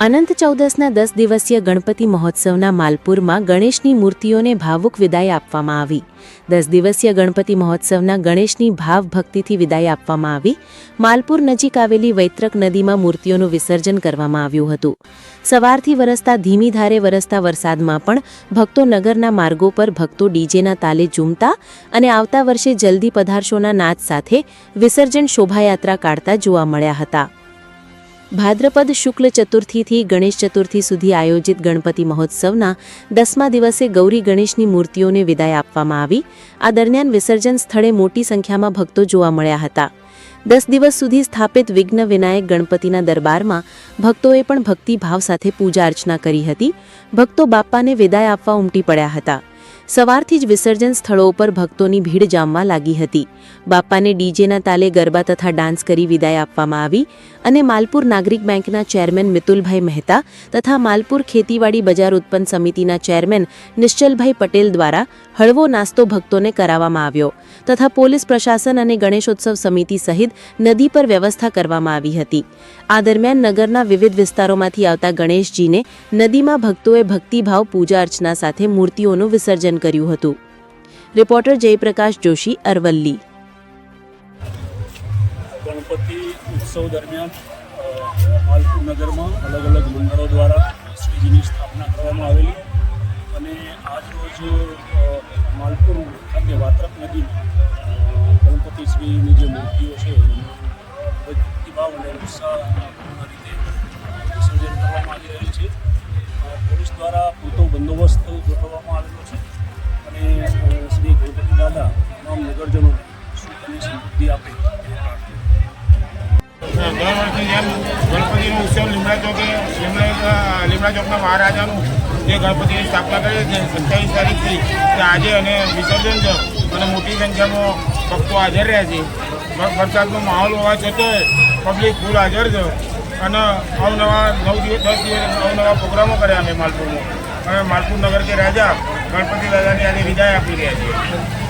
અનંત ચૌદસના દસ દિવસીય ગણપતિ મહોત્સવના માલપુરમાં ગણેશની મૂર્તિઓને ભાવુક વિદાય આપવામાં આવી. દસ દિવસીય ગણપતિ મહોત્સવના ગણેશની ભાવ ભક્તિથી વિદાય આપવામાં આવી. માલપુર નજીક આવેલી વૈત્રક નદીમાં મૂર્તિઓનું વિસર્જન કરવામાં આવ્યું હતું. સવારથી વરસતા ધીમી ધારે વરસતા વરસાદમાં પણ ભક્તો નગરના માર્ગો પર ભક્તો ડીજેના તાલે ઝૂમતા અને આવતા વર્ષે જલ્દી પધારશોના નાદ સાથે વિસર્જન શોભાયાત્રા કાઢતા જોવા મળ્યા હતા. ભાદ્રપદ શુક્લ ચતુર્થીથી ગણેશ ચતુર્થી સુધી આયોજિત ગણપતિ મહોત્સવના દસમા દિવસે ગૌરી ગણેશની મૂર્તિઓને વિદાય આપવામાં આવી. આ દરમિયાન વિસર્જન સ્થળે મોટી સંખ્યામાં ભક્તો જોવા મળ્યા હતા. દસ દિવસ સુધી સ્થાપિત વિઘ્ન વિનાયક ગણપતિના દરબારમાં ભક્તોએ પણ ભક્તિભાવ સાથે પૂજા અર્ચના કરી હતી. ભક્તો બાપ્પાને વિદાય આપવા ઉમટી પડ્યા હતા. સવારથી જ વિસર્જન સ્થળો ઉપર ભક્તોની ભીડ જામવા લાગી હતી. બાપ્પાને ડીજેના તાલે ગરબા તથા ડાન્સ કરી વિદાય આપવામાં આવી અને માલપુર નાગરિક બેંકના ચેરમેન મિતુલભાઈ મહેતા તથા માલપુર ખેતીવાડી બજાર ઉત્પન્ન સમિતિના ચેરમેન નિશ્ચલભાઈ પટેલ દ્વારા હળવો નાસ્તો ભક્તોને કરાવવામાં આવ્યો તથા પોલીસ પ્રશાસન અને ગણેશોત્સવ સમિતિ સહિત નદી પર વ્યવસ્થા કરવામાં આવી હતી. આ દરમિયાન નગરના વિવિધ વિસ્તારોમાંથી આવતા ગણેશજીને નદીમાં ભક્તોએ ભક્તિભાવ પૂજા અર્ચના સાથે મૂર્તિઓનું વિસર્જન કર્યું હતું. રિપોર્ટર જયપ્રકાશ જોશી અરવલ્લી. ગણપતિ ઉત્સવ દરમિયાન માલપુર નગરમાં અલગ અલગ મંડળો દ્વારા શ્રીજીની સ્થાપના કરવામાં આવેલી અને આજ રોજ માલપુર ખાતે વાત્રક નદીમાં અ, ગણપતિ શ્રીની જે મૂર્તિઓ છે ભક્તિભાવ અને ઉત્સાહપૂર્ણ રીતે વિસર્જન કરવામાં આવી રહ્યું છે. સુખ સમૃદ્ધિ આપે. દર વર્ષની જેમ ગણપતિનો ઉત્સવ લીમડા ચોકે, લીમડા લીમડા ચોકના મહારાજાનું જે ગણપતિની સ્થાપના કરી છે સત્યાવીસ તારીખથી, તે આજે અને વિસર્જન છે. અને મોટી સંખ્યામાં ભક્તો હાજર રહ્યા છે. વરસાદનો માહોલ હોવા છતાંય પબ્લિક ફૂલ હાજર છે. અને અવનવા નવ દિવસ, દસ દિવસ અવનવા પ્રોગ્રામો કર્યા અમે માલપુરમાં. અને માલપુર નગર કે રાજા ગણપતિ દાદાની આજે વિદાય આપી રહ્યા છીએ